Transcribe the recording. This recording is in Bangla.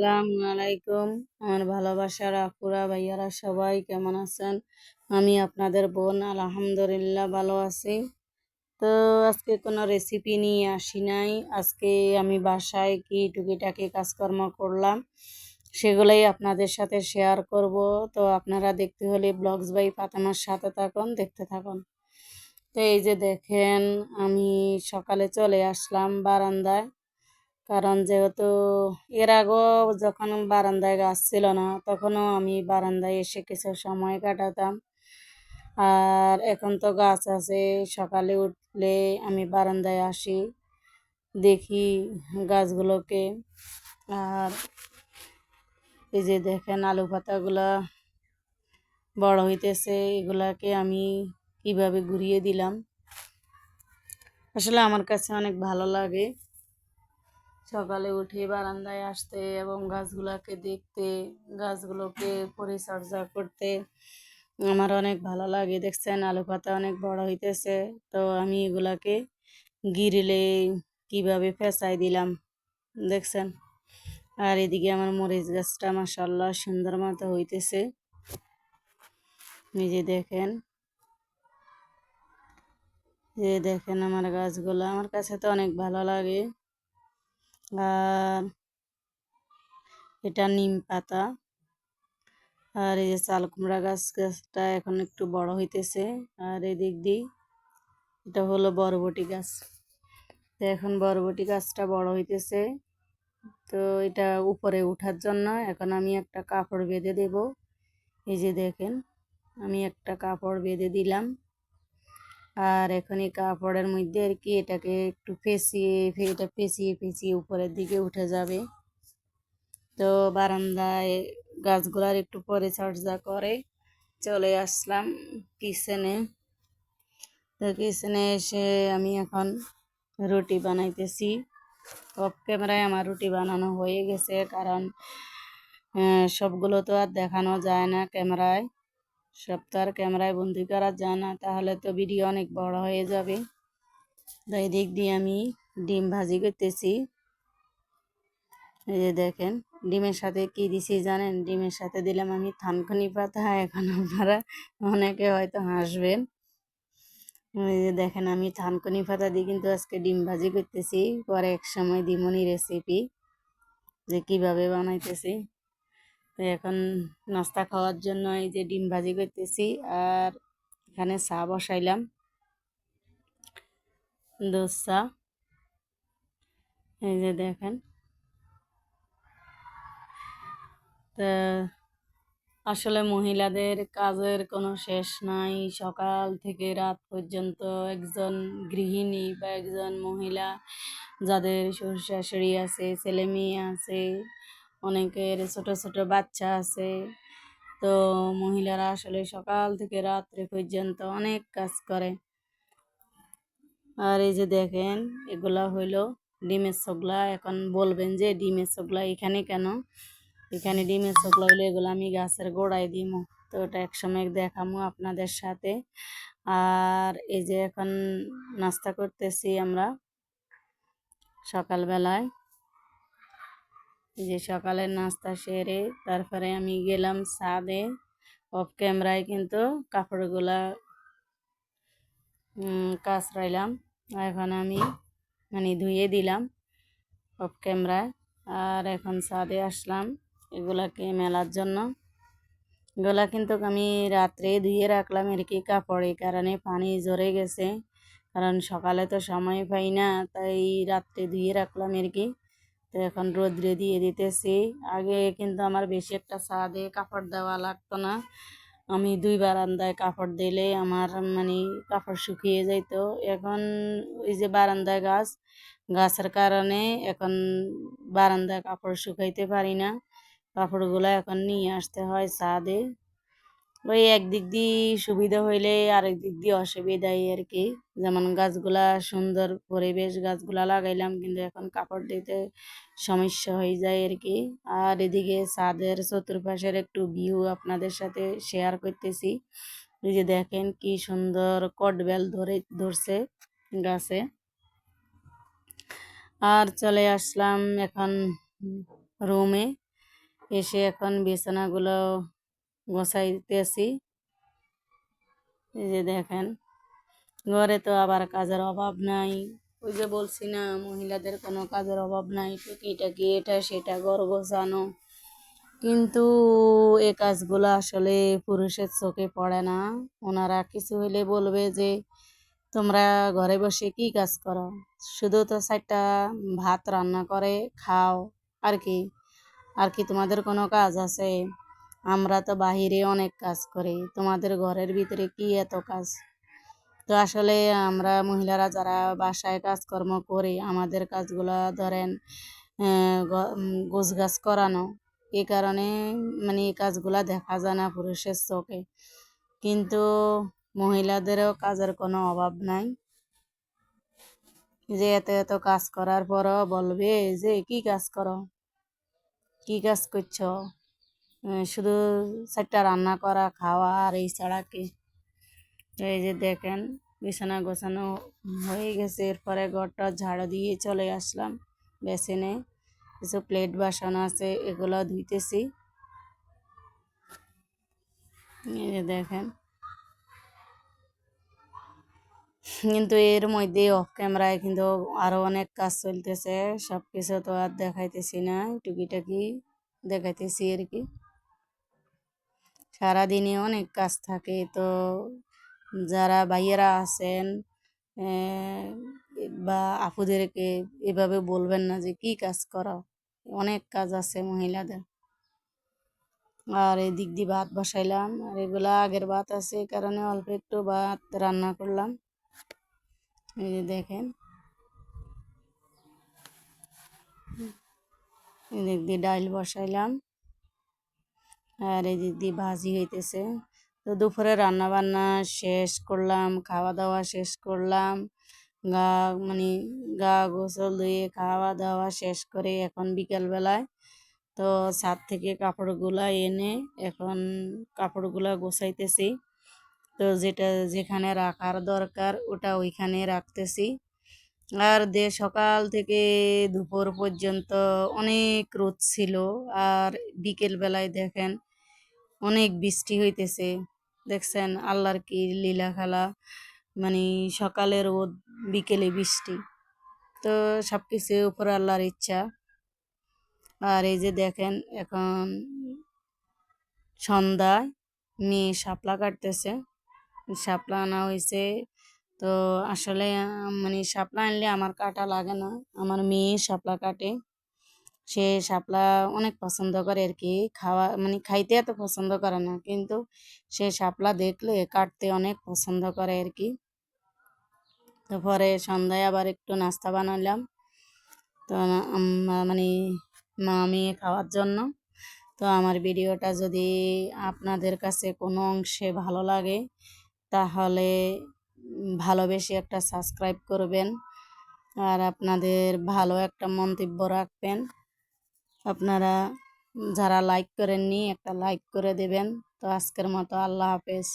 আসসালামু আলাইকুম। আমার ভালোবাসার আপুরা, ভাইয়ারা সবাই কেমন আছেন? আমি আপনাদের বোন, আলহামদুলিল্লাহ ভালো আছি। তো আজকে কোনো রেসিপি নিয়ে আসি নাই। আজকে আমি বাসায় কি টুকিটাকি কাজকর্ম করলাম, সেগুলোই আপনাদের সাথে শেয়ার করব। তো আপনারা দেখতে হলে ব্লগস বাই ফাতেমার সাথে থাকুন, দেখতে থাকুন। তো এই যে দেখেন, আমি সকালে চলে আসলাম বারান্দায়। কারণ যেহেতু এর আগেও যখন বারান্দায় গাছ ছিল না, তখনও আমি বারান্দায় এসে কিছু সময় কাটাতাম। আর এখন তো গাছ আছে, সকালে উঠলে আমি বারান্দায় আসি, দেখি গাছগুলোকে। আর এই যে দেখেন আলু পাতাগুলো বড় হইতেছে, এগুলাকে আমি কীভাবে ঘুরিয়ে দিলাম? আসলে আমার কাছে অনেক ভালো লাগে। সকালে উঠে বারান্দায় আসতে এবং গাছগুলোকে দেখতে, গাছগুলোকে পরিচর্যা করতে আমার অনেক ভালো লাগে। দেখছেন, আলু পাতা অনেক বড় হইতেছে। তো আমি এগুলাকে গিরিলে কীভাবে ফেসাই দিলাম? দেখছেন? আর এদিকে আমার মরিচ গাছটা মাসাল্লাহ সুন্দর মতো হইতেছে। নিজে দেখেন যে দেখেন আমার গাছগুলো। আমার কাছে তো অনেক ভালো লাগে। আর এটা নিম পাতা। আর এই যে চাল কুমড়া গাছ, গাছটা এখন একটু বড় হইতেছে। আর এদিক দিয়ে এটা হলো বরবটি গাছ। তো এখন বরবটি গাছটা বড় হইতেছে। তো এটা উপরে উঠার জন্য এখন আমি একটা কাপড় বেঁধে দেব। এই যে দেখেন, আমি একটা কাপড় বেঁধে দিলাম। আর এখন কাপড়ের মধ্যে আর কি এটাকে একটু ফেঁচিয়ে এটা পেঁচিয়ে পেঁচিয়ে উপরের দিকে উঠে যাবে। তো বারান্দায় গাছগুলার একটু পরিচর্যা করে চলে আসলাম কিচেনে তো কিচেনে এসে আমি এখন রুটি বানাইতেছি। অফ ক্যামেরায় আমার রুটি বানানো হয়ে গেছে, কারণ সবগুলো তো আর দেখানো যায় না ক্যামেরায় সব তো আর ক্যামেরায় বন্দি করা যায় না, তাহলে তো ভিডিও অনেক বড় হয়ে যাবে। তো দিক দিয়ে আমি ডিম ভাজি করতেছি। এই যে দেখেন, ডিমের সাথে কি দিছি জানেন? ডিমের সাথে দিলাম আমি থানখনি পাতা, এখন আপনারা অনেকে হয়তো হাসবেন। এই যে দেখেন, আমি থানকুনি পাতা দিয়ে কিন্তু আজকে ডিম ভাজি করতেছি। পরে এক সময় দিমনি রেসিপি যে কীভাবে বানাইতেছি। তো এখন নাস্তা খাওয়ার জন্য এই যে ডিম ভাজি করতেছি আর এখানে চা বসাইলাম। চা এই যে দেখেন। তা আসলে মহিলাদের কাজের কোনো শেষ নাই। সকাল থেকে রাত পর্যন্ত একজন গৃহিণী বা একজন মহিলা যাদের শ্বশুর শাশুড়ি আছে ছেলে মেয়ে আছে অনেকের ছোট ছোট বাচ্চা আছে। তো মহিলারা আসলে সকাল থেকে রাত্রে পর্যন্ত অনেক কাজ করে। আর এই যে দেখেন, এগুলা হইল ডিমের চগলা এখন বলবেন যে ডিমের চগলা এখানে কেন? এখানে ডিমের চগলা হইল, এগুলো আমি গাছের গোড়ায় দিমু। তো ওটা একসময় দেখামো আপনাদের সাথে। আর এই যে এখন নাস্তা করতেছি আমরা সকালবেলায়। যে সকালের নাস্তা সেরে তারপরে আমি গেলাম ছাদে অফ ক্যামেরায় কিন্তু কাপড়গুলা কাচরাইলাম এখন আমি মানে ধুয়ে দিলাম অফ ক্যামেরায় আর এখন ছাদে আসলাম এগুলাকে মেলার জন্য। এগুলা কিন্তু আমি রাত্রে ধুয়ে রাখলাম আর কি কাপড়ে কারণে পানি ঝরে গেছে। কারণ সকালে তো সময় পাই না, তাই রাত্রে ধুয়ে রাখলাম আর কি। তো এখন রোদ্রে দিয়ে দিতেছি। আগে কিন্তু আমার বেশি একটা ছাদে কাপড় দেওয়া লাগতো না। আমি দুই বারান্দায় কাপড় দিলে আমার মানে কাপড় শুকিয়ে যাইতো। এখন ওই যে বারান্দায় গাছ, গাছের কারণে এখন বারান্দায় কাপড় শুকাইতে পারি না। কাপড়গুলো এখন নিয়ে আসতে হয় ছাদে। ওই একদিক দিয়ে সুবিধা হইলে আরেক দিক দিয়ে অসুবিধাই আর কি যেমন গাছগুলা সুন্দর পরিবেশ, গাছগুলা লাগাইলাম, কিন্তু এখন কাপড় দিতে সমস্যা হয়ে যায় আর কি আর এদিকে ছাদের চতুর্পাশের একটু ভিউ আপনাদের সাথে শেয়ার করতেছি। এই যে দেখেন কি সুন্দর কটবেল ধরে, ধরছে গাছে। আর চলে আসলাম এখন রুমে এসে এখন বিছানাগুলো গোছাইতেছি এই যে দেখেন, ঘরে তো আবার কাজের অভাব নাই। ওই যে বলছি না মহিলাদের কোনো কাজের অভাব নাই। টুকিটাকি এটা সেটা ঘর গোছানো। কিন্তু এ কাজগুলো আসলে পুরুষের চোখে পড়ে না। ওনারা কিছু হলে বলবে যে, তোমরা ঘরে বসে কি কাজ করো? শুধু তো চারটা ভাত রান্না করে, খাও, আর কি? আর কি তোমাদের কোনো কাজ আছে? আমরা তো বাহিরে অনেক কাজ করি। তোমাদের ঘরের ভিতরে কি এত কাজ? তো আসলে আমরা মহিলারা যারা বাসায় কাজকর্ম করি, আমাদের কাজগুলো ধরেন গোছ গাছ করানো এই কারণে মানে এই কাজগুলা দেখা যায় না পুরুষের চোখে। কিন্তু মহিলাদেরও কাজের কোনো অভাব নাই। যে এত এত কাজ করার পরও বলবে যে, কি কাজ করো? কি কাজ করছ? শুধু চারটা রান্না করা, খাওয়া আর এই ছাড়া কি? এই যে দেখেন, বিছানা গোছানো হয়ে গেছে। এরপরে ঘরটা ঝাড়ু দিয়ে চলে আসলাম বেসিনে। কিছু প্লেট বাসন আছে, এগুলো ধুইতেছি। এই যে দেখেন। কিন্তু এর মধ্যে অফ ক্যামেরায় কিন্তু আরও অনেক কাজ চলতেছে। সব কিছু তো আর দেখাইতেছি না। টুকিটাকি দেখাইতেছি আর কি। সারাদিনে অনেক কাজ থাকে। তো যারা ভাইয়েরা আছেন বা আপুদেরকে এভাবে বলবেন না যে, কি কাজ করো? অনেক কাজ আছে মহিলাদের। আর এই দিক দিয়ে ভাত বসাইলাম। আর এগুলা আগের ভাত আছে কারণে অল্প একটু ভাত রান্না করলাম। এই যে দেখেন। এদিক দিয়ে ডাইল বসাইলাম। আর এদিক দিয়ে ভাজি হইতেছে। তো দুপুরে রান্না বান্না শেষ করলাম খাওয়া দাওয়া শেষ করলাম। গা মানে গা গোসল ধুয়ে খাওয়া দাওয়া শেষ করে এখন বিকেলবেলায়। তো ছাদ থেকে কাপড়গুলা এনে এখন কাপড়গুলা গোছাইতেছি। তো যেটা, যেখানে রাখার দরকার ওটা ওইখানে রাখতেছি। আর দে, সকাল থেকে দুপুর পর্যন্ত অনেক রোদ ছিল। আর বিকেল বেলায় দেখেন অনেক বৃষ্টি হইতেছে। দেখছেন, আল্লাহর কি লীলা খেলা মানে সকালে রোদ বিকেলে বৃষ্টি। তো সব কিছু উপর আল্লাহর ইচ্ছা। আর এই যে দেখেন, এখন সন্ধ্যায় মেয়ে শাপলা কাটতেছে। শাপলা আনা হয়েছে তো আসলে মানে শাপলা আনলে আমার কাটা লাগে না। আমার মেয়ে শাপলা কাটে। সে শাপলা অনেক পছন্দ করে আর কি খাওয়া মানে খাইতে এত পছন্দ করে না, কিন্তু সে শাপলা দেখলে কাটতে অনেক পছন্দ করে আর কি তো পরে সন্ধ্যায় আবার একটু নাস্তা বানালাম তো মানে মা মেয়ে খাওয়ার জন্য। তো আমার ভিডিওটা যদি আপনাদের কাছে কোনো অংশে ভালো লাগে, তাহলে ভালোবেসে একটা সাবস্ক্রাইব করবেন। আর আপনাদের ভালো একটা মন্তব্য রাখবেন। আপনারা যারা লাইক করেননি একটা লাইক করে দেবেন। তো আজকের মতো আল্লাহ হাফেজ।